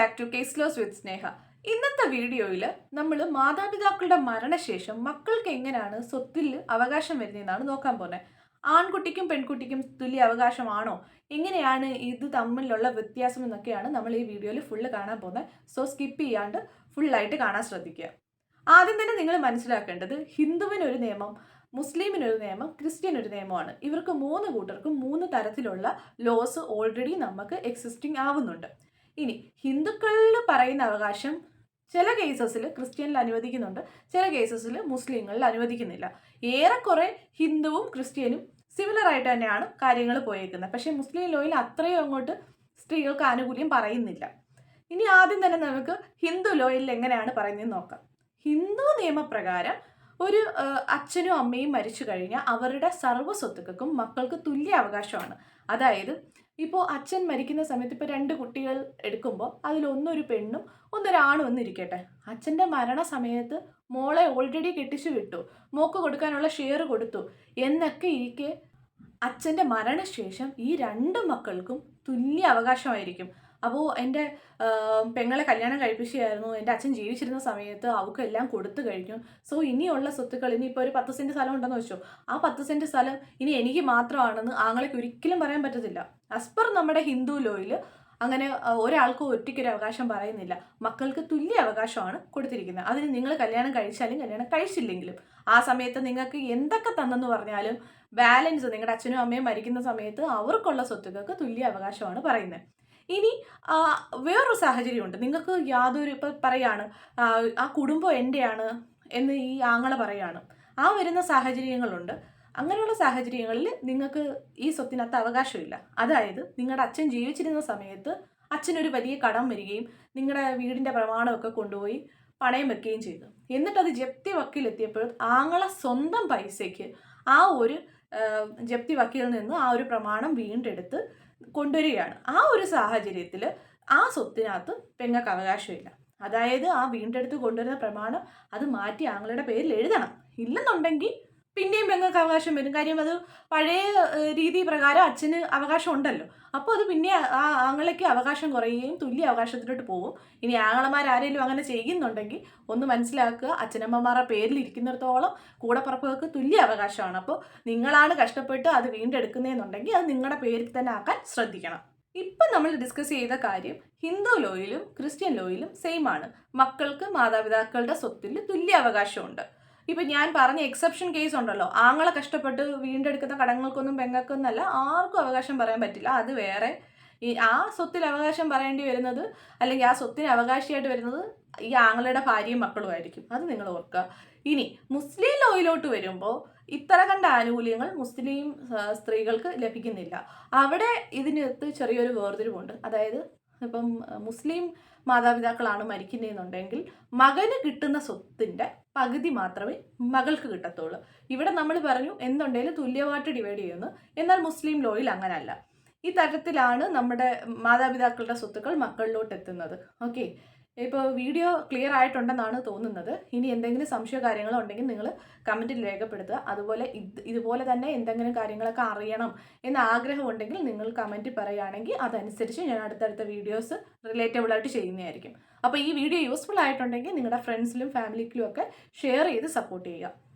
Back to case laws with Sneha. ഇന്നത്തെ വീഡിയോയിൽ നമ്മൾ മാതാപിതാക്കളുടെ മരണശേഷം മക്കൾക്ക് എങ്ങനെയാണ് സ്വത്തിൽ അവകാശം വരുന്നതെന്നാണ് നോക്കാൻ പോകുന്നത് ആൺകുട്ടിക്കും പെൺകുട്ടിക്കും തുല്യ അവകാശമാണോ? എങ്ങനെയാണ് ഇത് തമ്മിലുള്ള വ്യത്യാസം എന്നൊക്കെയാണ് നമ്മൾ ഈ വീഡിയോയിൽ ഫുള്ള് കാണാൻ പോകുന്നത് സോ സ്കിപ്പ് ചെയ്യാണ്ട് ഫുള്ളായിട്ട് കാണാൻ ശ്രദ്ധിക്കുക. ആദ്യം തന്നെ നിങ്ങൾ മനസ്സിലാക്കേണ്ടത് ഹിന്ദുവിനൊരു നിയമം മുസ്ലിമിനൊരു നിയമം ക്രിസ്ത്യൻ ഒരു നിയമമാണ്. ഇവർക്ക് മൂന്ന് കൂട്ടർക്കും മൂന്ന് തരത്തിലുള്ള ലോസ് ഓൾറെഡി നമുക്ക് എക്സിസ്റ്റിംഗ് ആവുന്നുണ്ട്. ഇനി ഹിന്ദുക്കളിൽ പറയുന്ന അവകാശം ചില കേസസിൽ ക്രിസ്ത്യനിൽ അനുവദിക്കുന്നുണ്ട്. ചില കേസസിൽ മുസ്ലിങ്ങളിൽ അനുവദിക്കുന്നില്ല. ഏറെക്കുറെ ഹിന്ദുവും ക്രിസ്ത്യനും സിമിലർ ആയിട്ട് തന്നെയാണ് കാര്യങ്ങൾ പോയേക്കുന്നത്. പക്ഷേ മുസ്ലിം ലോയിൽ അത്രയും അങ്ങോട്ട് സ്ത്രീകൾക്ക് ആനുകൂല്യം പറയുന്നില്ല. ഇനി ആദ്യം തന്നെ നമുക്ക് ഹിന്ദു ലോയിൽ എങ്ങനെയാണ് പറയുന്നത് നോക്കാം. ഹിന്ദു നിയമപ്രകാരം ഒരു അച്ഛനും അമ്മയും മരിച്ചു കഴിഞ്ഞാൽ അവരുടെ സർവ സ്വത്തുക്കൾക്കും മക്കൾക്ക് തുല്യ അവകാശമാണ്. അതായത് ഇപ്പോൾ അച്ഛൻ മരിക്കുന്ന സമയത്ത് ഇപ്പോൾ രണ്ട് കുട്ടികൾ എടുക്കുമ്പോൾ അതിലൊന്നൊരു പെണ്ണും ഒന്നൊരാണും എന്നിരിക്കട്ടെ അച്ഛന്റെ മരണസമയത്ത് മോളെ ഓൾറെഡി കെട്ടിച്ചു വിട്ടു. മോക്ക് കൊടുക്കാനുള്ള ഷെയർ കൊടുത്തു. എന്നൊക്കെ ഇരിക്കെ അച്ഛന്റെ മരണശേഷം ഈ രണ്ട് മക്കൾക്കും തുല്യ അവകാശമായിരിക്കും അപ്പോൾ എന്റെ പെങ്ങളെ കല്യാണം കഴിപ്പിച്ചായിരുന്നു എന്റെ അച്ഛൻ ജീവിച്ചിരുന്ന സമയത്ത് അവൾക്ക് എല്ലാം കൊടുത്തു കഴിഞ്ഞു. സോ ഇനിയുള്ള സ്വത്തുക്കൾ ഇനിയിപ്പോൾ ഒരു പത്ത് സെന്റ് സ്ഥലം ഉണ്ടെന്ന് വെച്ചോ. ആ പത്ത് സെന്റ് സ്ഥലം ഇനി എനിക്ക് മാത്രമാണെന്ന് ആങ്ങളേക്ക് ഒരിക്കലും പറയാൻ പറ്റത്തില്ല. അസ്പർ നമ്മുടെ ഹിന്ദു ലോയിൽ അങ്ങനെ ഒരാൾക്കും ഒറ്റയ്ക്കൊരു അവകാശം പറയുന്നില്ല. മക്കൾക്ക് തുല്യ അവകാശമാണ് കൊടുത്തിരിക്കുന്നത്. അതിന് നിങ്ങൾ കല്യാണം കഴിച്ചാലും കല്യാണം കഴിച്ചില്ലെങ്കിലും. ആ സമയത്ത് നിങ്ങൾക്ക് എന്തൊക്കെ തന്നെന്ന് പറഞ്ഞാലും ബാലൻസ് നിങ്ങളുടെ അച്ഛനും അമ്മയും മരിക്കുന്ന സമയത്ത് അവർക്കുള്ള സ്വത്തുക്കൾക്ക് തുല്യ അവകാശമാണ് പറയുന്നത്. ഇനി വേറൊരു സാഹചര്യമുണ്ട്. നിങ്ങൾക്ക് യാതൊരു ഇപ്പം പറയാണ് ആ, കുടുംബം എന്റെയാണ് എന്ന് ഈ ആങ്ങളെ പറയാണ്. ആ വരുന്ന സാഹചര്യങ്ങളുണ്ട്. അങ്ങനെയുള്ള സാഹചര്യങ്ങളിൽ നിങ്ങൾക്ക് ഈ സ്വത്തിനകത്ത് അവകാശമില്ല. അതായത് നിങ്ങളുടെ അച്ഛൻ ജീവിച്ചിരുന്ന സമയത്ത് അച്ഛനൊരു വലിയ കടം വരികയും നിങ്ങളുടെ വീടിന്റെ പ്രമാണമൊക്കെ കൊണ്ടുപോയി പണയം വെക്കുകയും ചെയ്തു. എന്നിട്ടത് ജപ്തി വക്കീലെത്തിയപ്പോൾ ആങ്ങളെ സ്വന്തം പൈസയ്ക്ക് ആ ഒരു ജപ്തി വക്കീൽ നിന്ന് ആ ഒരു പ്രമാണം വീണ്ടെടുത്ത് കൊണ്ടുവരികയാണ്. ആ ഒരു സാഹചര്യത്തിൽ ആ സ്വത്തിനകത്ത് പെങ്ങൾക്ക് അവകാശമില്ല. അതായത് ആ വീണ്ടെടുത്ത് കൊണ്ടുവരുന്ന പ്രമാണം അത് മാറ്റി ആങ്ങളുടെ പേരിൽ എഴുതണം. ഇല്ലെന്നുണ്ടെങ്കിൽ പിന്നെയും പെങ്ങൾക്ക് അവകാശം വരും. കാര്യം അത് പഴയ രീതി പ്രകാരം അച്ഛന് അവകാശം ഉണ്ടല്ലോ അപ്പോൾ അത് പിന്നെ ആ ആങ്ങളയ്ക്ക് അവകാശം കുറയുകയും തുല്യ അവകാശത്തിലോട്ട് പോകും. ഇനി ആങ്ങളമാർ ആരെങ്കിലും അങ്ങനെ ചെയ്യുന്നുണ്ടെങ്കിൽ ഒന്ന് മനസ്സിലാക്കുക. അച്ഛനമ്മമാരുടെ പേരിൽ ഇരിക്കുന്നിടത്തോളം കൂടപ്പറപ്പുകൾക്ക് തുല്യ അവകാശമാണ്. അപ്പോൾ നിങ്ങളാണ് കഷ്ടപ്പെട്ട് അത് വീണ്ടെടുക്കുന്നതെന്നുണ്ടെങ്കിൽ അത് നിങ്ങളുടെ പേരിൽ തന്നെ ആക്കാൻ ശ്രദ്ധിക്കണം. ഇപ്പം നമ്മൾ ഡിസ്കസ് ചെയ്ത കാര്യം ഹിന്ദു ലോയിലും ക്രിസ്ത്യൻ ലോയിലും സെയിം ആണ്. മക്കൾക്ക് മാതാപിതാക്കളുടെ സ്വത്തിൽ തുല്യ അവകാശമുണ്ട്. ഇപ്പം ഞാൻ പറഞ്ഞ എക്സെപ്ഷൻ കേസ് ഉണ്ടല്ലോ. ആങ്ങളെ കഷ്ടപ്പെട്ട് വീണ്ടെടുക്കുന്ന കടങ്ങൾക്കൊന്നും പെങ്ങൾക്കൊന്നല്ല ആർക്കും അവകാശം പറയാൻ പറ്റില്ല. അത് വേറെ. ഈ ആ സ്വത്തിൽ അവകാശം പറയേണ്ടി വരുന്നത് അല്ലെങ്കിൽ ആ സ്വത്തിന് അവകാശിയായിട്ട് വരുന്നത് ഈ ആങ്ങളുടെ ഭാര്യയും മക്കളുമായിരിക്കും അത് നിങ്ങൾ ഓർക്കുക. ഇനി മുസ്ലിം ലോയിലോട്ട് വരുമ്പോൾ ഇത്ര കണ്ട ആനുകൂല്യങ്ങൾ മുസ്ലിം സ്ത്രീകൾക്ക് ലഭിക്കുന്നില്ല. അവിടെ ഇതിനകത്ത് ചെറിയൊരു വേർതിരിവുണ്ട്. അതായത് ഇപ്പം മുസ്ലിം മാതാപിതാക്കളാണ് മരിക്കുന്നതെന്നുണ്ടെങ്കിൽ മകന് കിട്ടുന്ന സ്വത്തിന്റെ പകുതി മാത്രമേ മകൾക്ക് കിട്ടത്തുള്ളൂ. ഇവിടെ നമ്മൾ പറഞ്ഞു എന്തുണ്ടെങ്കിലും തുല്യമായിട്ട് ഡിവൈഡ് ചെയ്യുന്നു. എന്നാൽ മുസ്ലിം ലോയിൽ അങ്ങനല്ല. ഈ തരത്തിലാണ് നമ്മുടെ മാതാപിതാക്കളുടെ സ്വത്തുക്കൾ മക്കളിലോട്ട് എത്തുന്നത് ഓക്കെ? ഇപ്പോൾ വീഡിയോ ക്ലിയർ ആയിട്ടുണ്ടെന്നാണ് തോന്നുന്നത്. ഇനി എന്തെങ്കിലും സംശയ കാര്യങ്ങളോ ഉണ്ടെങ്കിൽ നിങ്ങൾ കമന്റിൽ രേഖപ്പെടുത്തുക. അതുപോലെ ഇത് ഇതുപോലെ തന്നെ എന്തെങ്കിലും കാര്യങ്ങളൊക്കെ അറിയണം എന്ന ആഗ്രഹം ഉണ്ടെങ്കിൽ നിങ്ങൾ കമന്റ് പറയുകയാണെങ്കിൽ അതനുസരിച്ച് ഞാൻ അടുത്തടുത്ത വീഡിയോസ് റിലേറ്റബിൾ ആയിട്ട് ചെയ്യുന്നതായിരിക്കും. അപ്പോൾ ഈ വീഡിയോ യൂസ്ഫുൾ ആയിട്ടുണ്ടെങ്കിൽ നിങ്ങളുടെ ഫ്രണ്ട്സിലും ഫാമിലിക്കും ഒക്കെ ഷെയർ ചെയ്ത് സപ്പോർട്ട് ചെയ്യുക.